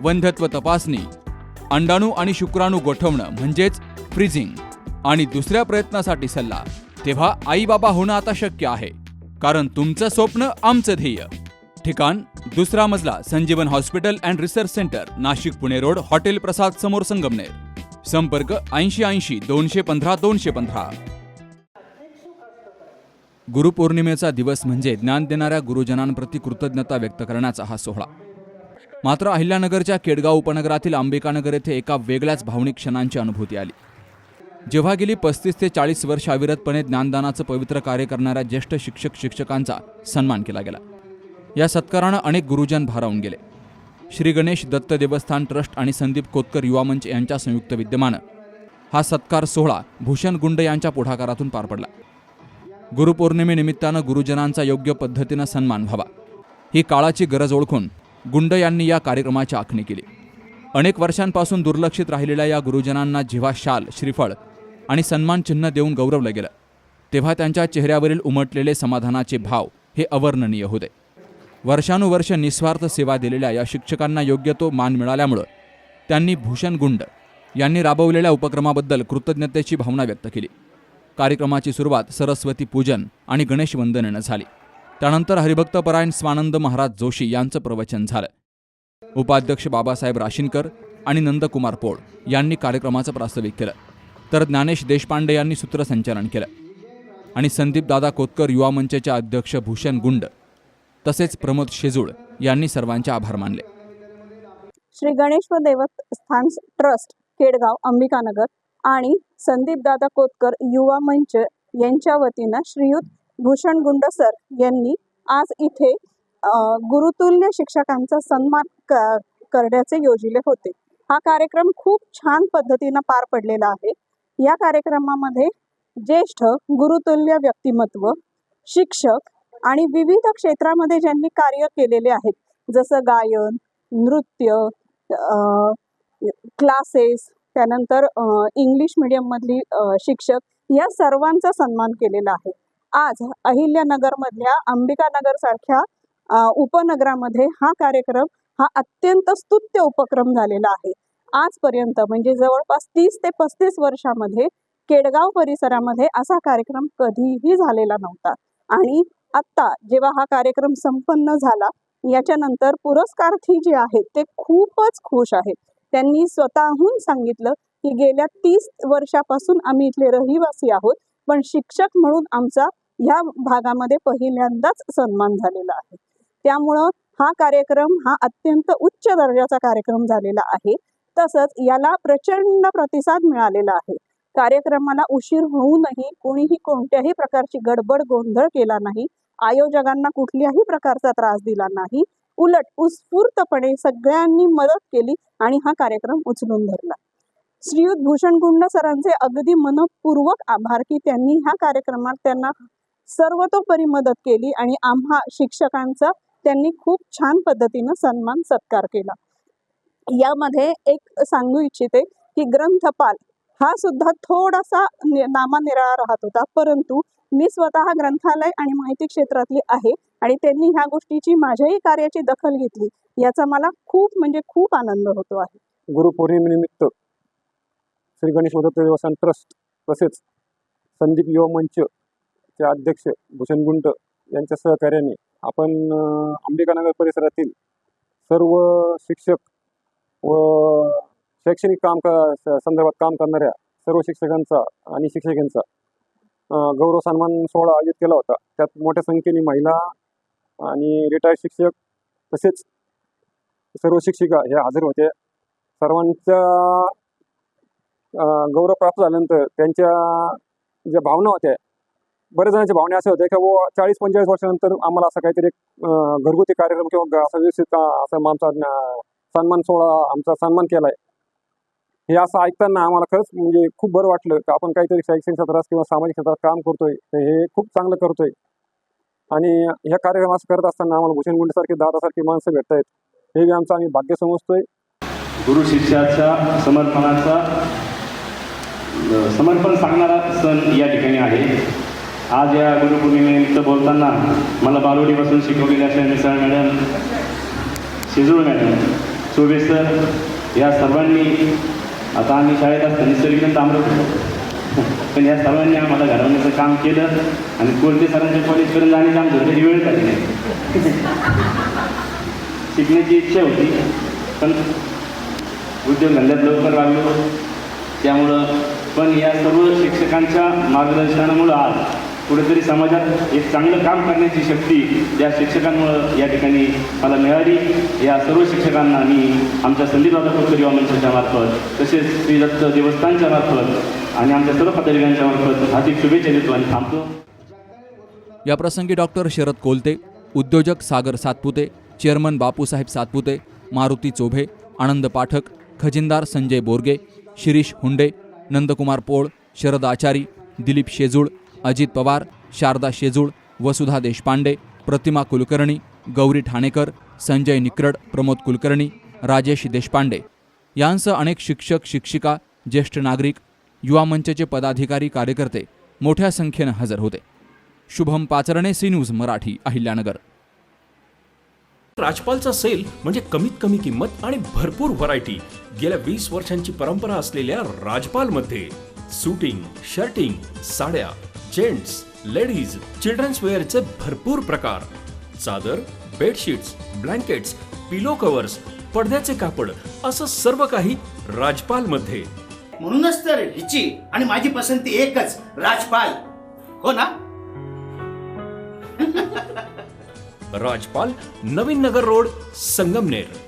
वंध्यत्व तपासणी अंडाणू आणि शुक्राणू गोठवणं म्हणजेच फ्रीजिंग आणि दुसऱ्या प्रयत्नासाठी सल्ला तेव्हा आई बाबा होणं आता शक्य आहे कारण तुमचं स्वप्न आमचं ध्येय. ठिकाण दुसरा मजला Sanjeevan hospital and research centre Nashik Pune road hotel Prasad समोर संगमनेर. संपर्क ऐंशी ऐंशी दोनशे पंधरा दोनशे पंधरा. गुरुपौर्णिमेचा दिवस म्हणजे ज्ञान देणाऱ्या गुरुजनांप्रती कृतज्ञता व्यक्त करण्याचा हा सोहळा. मात्र अहिल्यानगरच्या केडगाव उपनगरातील अंबिकानगर येथे एका वेगळ्याच भावनिक क्षणांची अनुभूती आली. जेव्हा गेली पस्तीस ते चाळीस वर्ष अविरतपणे ज्ञानदानाचं पवित्र कार्य करणाऱ्या ज्येष्ठ शिक्षक शिक्षकांचा सन्मान केला गेला. या सत्कारानं अनेक गुरुजन भारावून गेले. श्री गणेश दत्त देवस्थान ट्रस्ट आणि संदीप कोतकर युवा मंच यांच्या संयुक्त विद्यमानं हा सत्कार सोहळा भूषण गुंड यांच्या पुढाकारातून पार पडला. गुरुपौर्णिमेनिमित्तानं गुरुजनांचा योग्य पद्धतीनं सन्मान व्हावा. ही काळाची गरज ओळखून गुंड यांनी या कार्यक्रमाची आखणी केली. अनेक वर्षांपासून दुर्लक्षित राहिलेल्या या गुरुजनांना जेव्हा शाल श्रीफळ आणि सन्मान चिन्ह देऊन गौरवलं गेलं तेव्हा त्यांच्या चेहऱ्यावरील उमटलेले समाधानाचे भाव हे अवर्णनीय होते. वर्षानुवर्ष निस्वार्थ सेवा दिलेल्या या शिक्षकांना योग्य तो मान मिळाल्यामुळं त्यांनी भूषण गुंड यांनी राबवलेल्या उपक्रमाबद्दल कृतज्ञतेची भावना व्यक्त केली. कार्यक्रमाची सुरुवात सरस्वती पूजन आणि गणेश वंदनेनं झाली. त्यानंतर हरिभक्तपरायण स्वानंद महाराज जोशी यांचं प्रवचन झालं. उपाध्यक्ष बाबासाहेब राशीनकर आणि नंदकुमार पोळ यांनी कार्यक्रमाचं प्रास्ताविक केलं. तर ज्ञानेश देशपांडे यांनी सूत्रसंचालन केलं. आणि संदीप दादा कोतकर युवा मंचचे अध्यक्ष भूषण गुंड तसेच प्रमोद शेजूळ यांनी सर्वांचे आभार मानले. श्री गणेश व देवस्थान ट्रस्ट केडगाव अंबिकानगर आणि संदीप दादा कोतकर युवा मंच यांच्या वतीनं श्रीयुत भूषण गुंड सर यांनी आज इथे गुरुतुल्य शिक्षकांचा सन्मान क- करण्याचे योजिले होते. हा कार्यक्रम खूप छान पद्धतीनं पार पडलेला आहे. या कार्यक्रमामध्ये ज्येष्ठ गुरुतुल्य व्यक्तिमत्व शिक्षक आणि विविध क्षेत्रामध्ये ज्यांनी कार्य केलेले आहेत जसं गायन नृत्य क्लासेस त्यानंतर इंग्लिश मीडियममधली शिक्षक या सर्वांचा सन्मान केलेला आहे. आज अहिल्यानगरमधल्या अंबिकानगर सारख्या उपनगरामध्ये हा कार्यक्रम हा अत्यंत स्तुत्य उपक्रम झालेला आहे. आजपर्यंत म्हणजे जवळपास तीस ते पस्तीस वर्षामध्ये केडगाव परिसरामध्ये असा कार्यक्रम कधीही झालेला नव्हता. आणि आत्ता जेव्हा हा कार्यक्रम संपन्न झाला याच्यानंतर पुरस्कार्थी जे आहेत ते खूपच खुश आहेत. त्यांनी स्वतःहून सांगितलं की गेल्या तीस वर्षापासून आम्ही इथले रहिवासी आहोत. पण शिक्षक म्हणून आमचा ह्या भागामध्ये पहिल्यांदाच सन्मान झालेला आहे. त्यामुळं हा कार्यक्रम हा अत्यंत उच्च दर्जाचा कार्यक्रम झालेला आहे. तसंच याला प्रचंड प्रतिसाद मिळालेला आहे. कार्यक्रमाला उशीर होऊनही कोणीही कोणत्याही प्रकारची गडबड गोंधळ केला नाही. आयोजकांना कुठल्याही प्रकारचा त्रास दिला नाही. उलट उत्स्फूर्तपणे सगळ्यांनी मदत केली आणि हा कार्यक्रम उचलून धरला. श्रीयुत भूषण गुंड सरांचे अगदी मनपूर्वक आभार की त्यांनी ह्या कार्यक्रमात त्यांना सर्वतोपरी मदत केली आणि आम्हा शिक्षकांचा त्यांनी खूप छान पद्धतीनं सन्मान सत्कार केला. यामध्ये एक सांगू इच्छिते की ग्रंथपाल हा सुद्धा थोडासा नामानिराळा राहत होता परंतु मी स्वतः ग्रंथालय आणि माहिती क्षेत्रातली आहे आणि त्यांनी ह्या गोष्टीची माझ्याही कार्याची दखल घेतली याचा मला खूप म्हणजे खूप आनंद होतो आहे. गुरुपौर्णिमेनिमित्त श्री गणेश मदत देवस्थान ट्रस्ट तसेच संदीप युवा मंचचे अध्यक्ष भूषण गुंट यांच्या सहकार्याने आपण अंबिकानगर परिसरातील सर्व शिक्षक व शैक्षणिक काम का स- संदर्भात काम करणाऱ्या सर्व शिक्षकांचा आणि शिक्षकांचा गौरव सन्मान सोहळा आयोजित केला होता. त्यात मोठ्या संख्येने महिला आणि रिटायर्ड शिक्षक तसेच सर्व शिक्षिका हे हजर होते. सर्वांच्या गौरव प्राप्त झाल्यानंतर त्यांच्या ज्या भावना होत्या बऱ्याच जणांच्या भावना अशा होत्या की व चाळीस पंचेचाळीस वर्षानंतर आम्हाला असं काहीतरी एक, घरगुती कार्यक्रम किंवा असं व्यवस्थित असं आमचा सन्मान सोहळा आमचा सन्मान केलाय. हे असं ऐकताना आम्हाला खरंच म्हणजे खूप बरं वाटलं की आपण काहीतरी शैक्षणिक क्षेत्रात किंवा सामाजिक क्षेत्रात काम करतोय तर हे खूप चांगलं करतोय. आणि ह्या कार्यक्रम असं करत असताना आम्हाला भूषण गुंडेसारखे दादासारखी माणसं भेटत आहेत. हे बी आमचं आम्ही भाग्य समजतोय. गुरु शिष्याच्या समर्पणाचा समर्पण सांगणारा सण या ठिकाणी आहे. आज या गुरुपौर्णिमेनिमित्त बोलताना मला बालवडीपासून शिकवलेले अशा Misal madam Shijul madam Chobhe sir या सर्वांनी आता आम्ही शाळेत असताना निसर्गीनं तांबरत होतो पण या सर्वांनी आम्हाला घडवण्याचं काम केलं आणि कोणते सरांच्या कॉलेजपर्यंत काम आमच्या कधी वेळ झाली नाही शिकण्याची इच्छा होती पण उद्योगधंद्यात लवकर लागलो त्यामुळं पण या सर्व शिक्षकांच्या मार्गदर्शनामुळं आज कुठेतरी समाजात एक चांगलं काम करण्याची शक्ती या शिक्षकांमुळं या ठिकाणी मला मिळाली. या सर्व शिक्षकांना मी आमच्या संदीप दादा खोतकर मंचाच्या मार्फत तसेच श्री दत्त देवस्थानच्या मार्फत आणि आमच्या सर्व पदाधिकाऱ्यांच्या मार्फत हार्दिक शुभेच्छा देतो आणि थांबतो. याप्रसंगी डॉक्टर शरद कोलते उद्योजक सागर सातपुते चेअरमन बापूसाहेब सातपुते मारुती चोभे आनंद पाठक खजिनदार संजय बोरगे शिरीष हुंडे नंदकुमार पोळ शरद आचारी दिलीप शेजूळ अजित पवार शारदा शेजूळ वसुधा देशपांडे प्रतिमा कुलकर्णी गौरी ठाणेकर संजय निकरड प्रमोद कुलकर्णी राजेश देशपांडे. यांसह अनेक शिक्षक शिक्षिका ज्येष्ठ नागरिक युवा मंचचे पदाधिकारी कार्यकर्ते मोठ्या संख्येनं हजर होते. Shubham Pacharne C news Marathi Ahilyanagar. राजपालचा sale म्हणजे कमीत कमी किंमत आणि भरपूर व्हरायटी गेल्या वीस वर्षांची परंपरा असलेल्या राजपालमध्ये सुटिंग शर्टिंग साड्या जेंट्स लेडीज चिल्ड्रन्स वेअरचे भरपूर प्रकार. चादर बेडशीट्स ब्लँकेट्स पिलो कव्हर्स पडद्याचे कापड असं सर्व काही राजपालमध्ये. म्हणूनच तर हिची आणि माझी पसंती एकच राजपाल. हो ना? राजपाल नवीन नगर रोड संगमनेर.